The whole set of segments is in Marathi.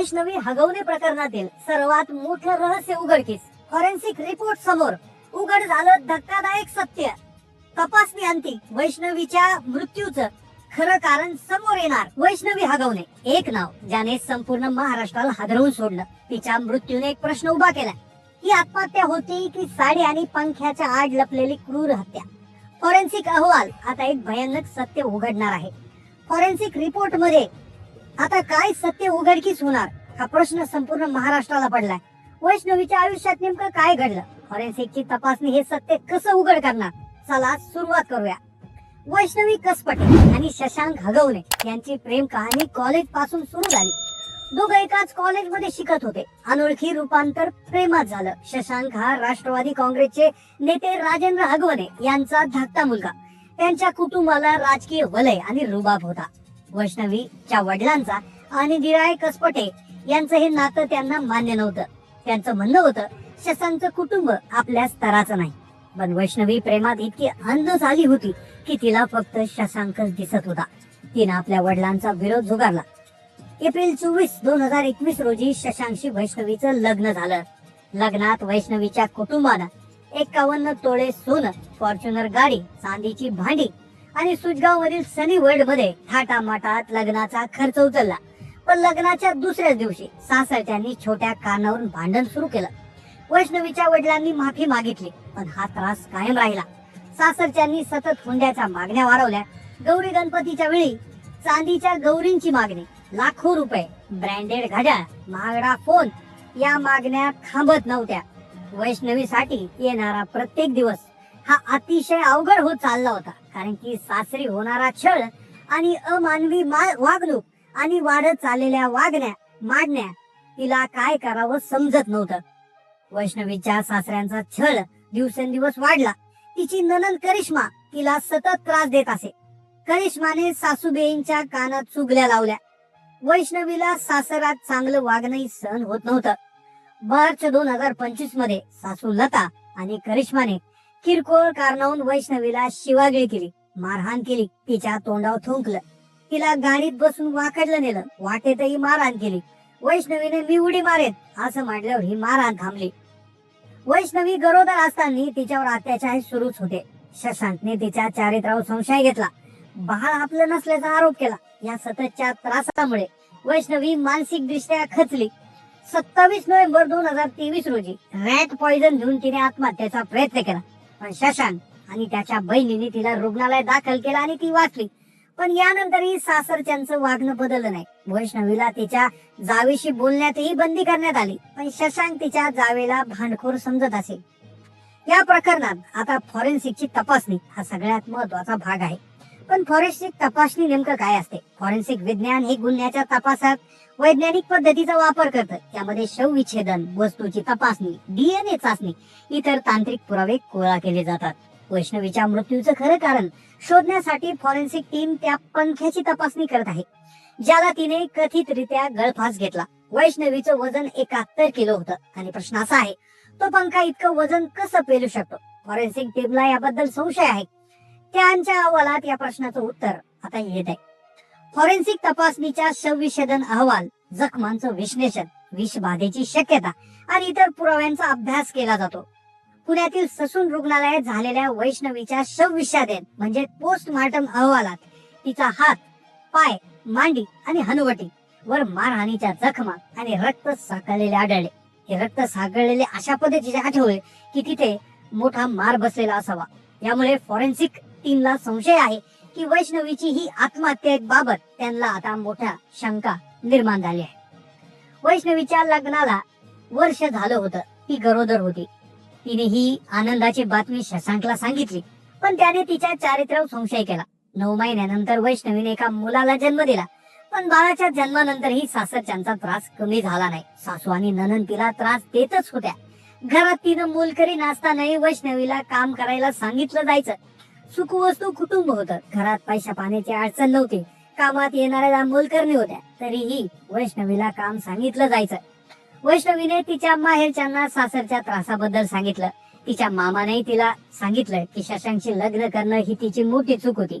वैष्णवी हगवणे प्रकरणातील सर्वात मोठं रहस्य उघडकीस. फॉरेन्सिक रिपोर्ट समोर उघड झालं धक्कादायक सत्य. तपासणी अंती वैष्णवीच्या मृत्यूचं खरं कारण समोर येणार वैष्णवी हगवणे. एक नाव ज्याने संपूर्ण महाराष्ट्राला हादरवून सोडलं. तिच्या मृत्यूने एक प्रश्न उभा केला. ही आत्महत्या होती की साडी आणि पंख्याच्या आड लपलेली क्रूर हत्या? फॉरेन्सिक अहवाल आता एक भयानक सत्य उघडणार आहे. फॉरेन्सिक रिपोर्टमध्ये आता काय सत्य उघडकीस होणार? हा प्रश्न संपूर्ण महाराष्ट्राला पडलाय. वैष्णवीच्या आयुष्यात नेमकं काय घडलं? फॉरेन्सिकची तपासणी हे सत्य कसं उघड करणार? चला सुरुवात करूया. वैष्णवी कसपटे आणि शशांक हगवणे यांची प्रेम कहाणी कॉलेजपासून सुरू झाली. दोघं एकाच कॉलेजमध्ये शिकत होते. अनोळखी रूपांतर प्रेमात झालं. शशांक हा राष्ट्रवादी काँग्रेसचे नेते राजेंद्र हगवणे यांचा धाकटा मुलगा. त्यांच्या कुटुंबाला राजकीय वलय आणि रुबाब होता. वैष्णवीच्या वडिलांचा आणि दिराय कसपटे यांचं हे नातं त्यांना मान्य नव्हतं. त्यांचं म्हणणं होतं शशांक कुटुंब आपल्या स्तराचं नाही. पण वैष्णवी प्रेमात इतकी अंध झाली होती की तिला फक्त शशांकच दिसत होता. तिनं आपल्या वडिलांचा विरोध झुगारला. एप्रिल चोवीस दोन हजार एकवीस रोजी शशांकशी वैष्णवीचं लग्न झालं. लग्नात वैष्णवीच्या कुटुंबानं एकावन्न तोळे सोनं फॉर्च्युनर गाडी चांदीची भांडी आणि सुजगाव वरील सनी वर्ल्डमध्ये थाटामाटात लग्नाचा खर्च उचलला. पण लग्नाच्या दुसऱ्याच दिवशी सासरच्यांनी छोट्या कारणावरून भांडण सुरू केलं. वैष्णवीच्या वडिलांनी माफी मागितली पण हा त्रास कायम राहिला. सासरच्यांनी सतत हुंड्याच्या मागण्या वाढवल्या. गौरी गणपतीच्या वेळी चांदीच्या गौरींची मागणी लाखो रुपये ब्रँडेड घड्याळ महागडा फोन या मागण्या थांबत नव्हत्या. वैष्णवीसाठी येणारा प्रत्येक दिवस हा अतिशय अवघड होत चालला होता. कारण की सासरी होणारा छळ आणि अमानवी वागणूक आणि वाढत चाललेल्या वागण्या मागण्या तिला काय करावं समजत नव्हतं. वैष्णवीच्या सासऱ्यांचा छळ दिवसेंदिवस वाढला. तिची ननन करिश्मा तिला सतत त्रास देत असे. करिश्माने सासूबेईंच्या कानात चुगल्या लावल्या. वैष्णवीला सासरात चांगलं वागणंही सहन होत नव्हतं. मार्च दोन हजार पंचवीसमध्ये सासू लता आणि करिश्माने किरकोळ कारणावून वैष्णवीला शिवागिरी केली मारहाण केली तिच्या तोंडावर थुंकलं. तिला गाडीत बसून वाकडलं नेलं वाटेतही मारहाण केली. वैष्णवीने मी उडी मारेन असं म्हटल्यावर ही मारहाण थांबली. वैष्णवी गरोदर असताना तिच्यावर अत्याचार सुरूच होते. शशांकने तिच्या चारित्र्यावर संशय घेतला. बाळ आपलं नसल्याचा आरोप केला. या सततच्या त्रासामुळे वैष्णवी मानसिक दृष्ट्या खचली. सत्तावीस नोव्हेंबर दोन हजार तेवीस रोजी रॅट पॉइझन घेऊन तिने आत्महत्येचा प्रयत्न केला. पण शशांक आणि त्याच्या बहिणीने तिला रुग्णालयात दाखल केला आणि ती वाचली. पण यानंतरही सासरच्यांचं वागणं बदललं नाही. वैष्णवीला तिच्या जावेशी बोलण्यातही बंदी करण्यात आली. पण शशांक तिच्या जावेला भांडखोर समजत असेल या प्रकरणात आता फॉरेन्सिकची तपासणी हा सगळ्यात महत्त्वाचा भाग आहे. पण फॉरेन्सिक तपासणी नेमकं काय असते? फॉरेन्सिक विज्ञान हे गुन्ह्याच्या तपासात वैज्ञानिक पद्धतीचा वापर करतं. त्यामध्ये शवविच्छेदन वस्तूची तपासणी डीएनए चाचणी इतर तांत्रिक पुरावे गोळा केले जातात. वैष्णवीच्या मृत्यूचं खरं कारण शोधण्यासाठी फॉरेन्सिक टीम त्या पंख्याची तपासणी करत आहे. ज्याला तिने कथितरित्या गळफास घेतला. वैष्णवीचं वजन एकाहत्तर किलो होतं. आणि प्रश्न असा आहे तो पंखा इतकं वजन कसं पेलू शकतो? फॉरेन्सिक टीमला याबद्दल संशय आहे. त्यांच्या अहवालात या प्रश्नाचं उत्तर आता येत आहे. फॉरेन्सिक तपासणीच्या शवविच्छेदन अहवाल जखमांचं विश्लेषण विषबाधेची शक्यता आणि इतर पुराव्यांचा अभ्यास केला जातो. पुण्यातील ससून रुग्णालयात झालेल्या वैष्णवीच्या शवविच्छेदन म्हणजे पोस्टमार्टम अहवालात तिचा हात पाय मांडी आणि हनुवटी वर मारहाणीच्या जखमा आणि रक्त साकळलेले आढळले. हे रक्त साकळलेले अशा पद्धतीचे आठवले की तिथे मोठा मार बसलेला असावा. यामुळे फॉरेन्सिक टीमला संशय आहे की वैष्णवीची ही आत्महत्येबाबत त्यांना आता मोठ्या शंका निर्माण झाली आहे. वैष्णवीच्या लग्नाला वर्ष झालं होतं. ती गरोदर होती. तिने ही आनंदाची बातमी शशांकला सांगितली. पण त्याने तिच्या चारित्र्यावर संशय केला. नऊ महिन्यानंतर वैष्णवीने एका मुलाला जन्म दिला. पण बाळाच्या जन्मानंतरही सासरच्यांचा त्रास कमी झाला नाही. सासू आणि ननन तिला त्रास देतच होत्या. घरात तिनं मोलकरी नाचतानाही वैष्णवीला काम करायला सांगितलं जायचं. सुखवस्तू कुटुंब होतं. घरात पैशा पाण्याची अडचण नव्हती. कामात येणाऱ्या मोलकरणी होत्या. तरीही वैष्णवीला काम सांगितलं जायचं. वैष्णवीने तिच्या माहेरच्यांना सासरच्या त्रासाबद्दल सांगितलं. तिच्या मामानेही तिला सांगितलं की शशांकशी लग्न करणं ही तिची मोठी चूक होती.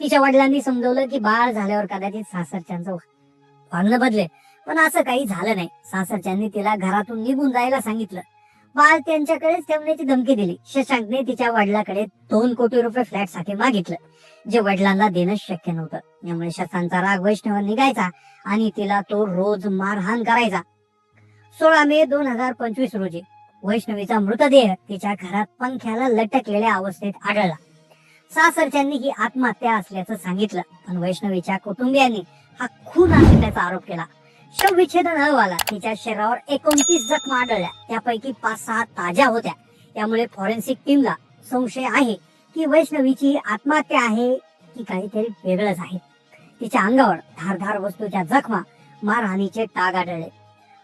तिच्या वडिलांनी समजवलं की बाळ झाल्यावर कदाचित सासरच्यांचं वागणं बदले पण असं काही झालं नाही. सासरच्यांनी तिला घरातून निघून जायला सांगितलं. बाळ त्यांच्याकडेच ठेवण्याची धमकी दिली. शशांकने तिच्या वडिलाकडे दोन कोटी रुपये फ्लॅटसाठी मागितलं जे वडिलांना देणं शक्य नव्हतं. यामुळे शशांकचा राग वैष्णव निघायचा आणि तिला तो रोज मारहाण करायचा. सोळा मे दोन हजार पंचवीस रोजी वैष्णवीचा मृतदेह तिच्या घरात पंख्याला लटकलेल्या अवस्थेत आढळला. सासरच्यांनी ही आत्महत्या असल्याचं सांगितलं पण वैष्णवीच्या कुटुंबियांनी हा खून असल्याचा आरोप केला. शवविच्छेदन अहवालात तिच्या शरीरावर एकोणतीस जखमा आढळल्या त्यापैकी पाच सहा ताज्या होत्या. त्यामुळे फॉरेन्सिक टीमला संशय आहे की वैष्णवीची आत्महत्या आहे की काहीतरी वेगळंच आहे. तिच्या अंगावर धारधार वस्तूच्या जखमा मारहाणीचे टाग आढळले.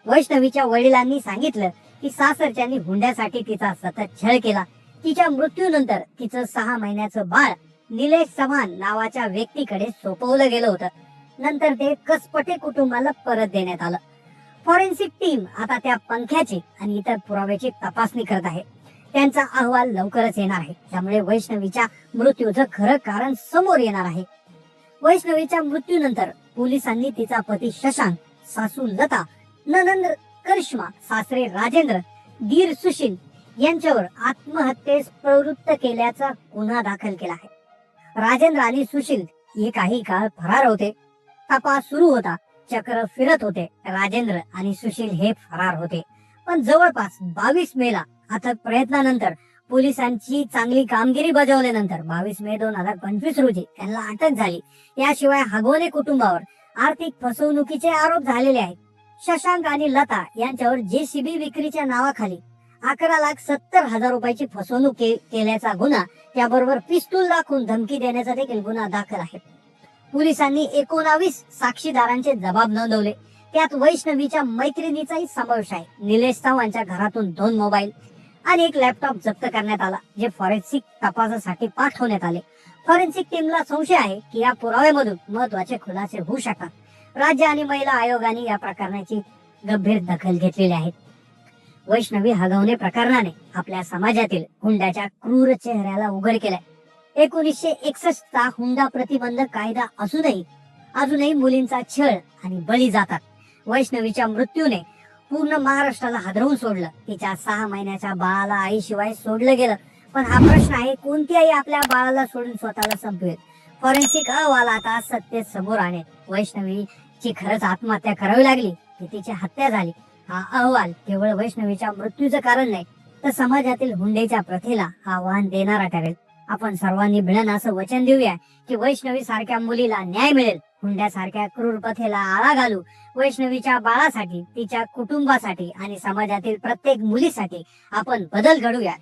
वैष्णवीच्या वडिलांनी सांगितलं की सासरच्यांनी हुंड्यासाठी तिचा सतत छळ केला. तिच्या मृत्यूनंतर तिचं सहा महिन्याचं बाळ निलेश समान नावाच्या व्यक्तीकडे सोपवलं गेलं होतं. नंतर ते कसपटे कुटुंबाला परत देण्यात आलं. फॉरेन्सिक टीम आता त्या पंख्याची आणि इतर पुराव्याची तपासणी करत आहे. त्यांचा अहवाल लवकरच येणार आहे. त्यामुळे वैष्णवीच्या मृत्यूचं खरं कारण समोर येणार आहे. वैष्णवीच्या मृत्यूनंतर पोलिसांनी तिचा पती शशांक सासू लता ननंद करिश्मा सासरे राजेंद्र दीर सुशील यांच्यावर आत्महत्येस प्रवृत्त केल्याचा गुन्हा दाखल केला आहे. राजेंद्र आणि सुशील हे काही काळ फरार होते. तपास सुरू होता. चक्र फिरत होते. राजेंद्र आणि सुशील हे फरार होते. पण जवळपास बावीस मेला अथक प्रयत्नानंतर पोलिसांची चांगली कामगिरी बजावल्यानंतर बावीस मे दोन हजार पंचवीस रोजी त्यांना अटक झाली. याशिवाय हगवणे कुटुंबावर आर्थिक फसवणुकीचे आरोप झालेले आहेत. शशांक आणि लता यांच्यावर जेसीबी विक्रीच्या नावाखाली अकरा लाख सत्तर हजार रुपयाची फसवणूक केल्याचा गुन्हा त्याबरोबर पिस्तूल दाखवून धमकी देण्याचा देखील गुन्हा दाखल आहे. पोलिसांनी एकोणावीस साक्षीदारांचे जबाब नोंदवले. त्यात वैष्णवीच्या मैत्रिणीचाही समावेश आहे. निलेश चव्हाणच्या घरातून दोन मोबाईल आणि एक लॅपटॉप जप्त करण्यात आला जे फॉरेन्सिक तपासासाठी पाठवण्यात आले. फॉरेन्सिक टीमला संशय आहे की या पुराव्यामधून महत्त्वाचे खुलासे होऊ शकतात. राज्य आणि महिला आयोगाने या प्रकरणाची गंभीर दखल घेतलेली आहे. वैष्णवी हगवणे प्रकरणाने आपल्या समाजातील हुंड्याच्या क्रूर चेहऱ्याला उघड केलाय. एकोणीसशे एकसष्ट चा हुंडा प्रतिबंधक कायदा असूनही अजूनही मुलींचा छळ आणि बळी जातात. वैष्णवीच्या मृत्यूने पूर्ण महाराष्ट्राला हादरवून सोडलं. तिच्या सहा महिन्याच्या बाळाला आईशिवाय सोडलं गेलं. पण हा प्रश्न आहे कोणती आई आपल्या बाळाला सोडून स्वतःला संपवेल? फॉरेन्सिक अहवाल आता सत्य समोर आणे वैष्णवीची खरंच आत्महत्या करावी लागली की तिची हत्या झाली. हा अहवाल केवळ वैष्णवीच्या मृत्यूचं कारण नाही तर समाजातील हुंडेच्या प्रथेला आव्हान देणारा ठरेल. आपण सर्वांनी मिळन असं वचन देऊया की वैष्णवी सारख्या मुलीला न्याय मिळेल. हुंड्यासारख्या क्रूरपथेला आळा घालू. वैष्णवीच्या बाळासाठी तिच्या कुटुंबासाठी आणि समाजातील प्रत्येक मुलीसाठी आपण बदल घडूयात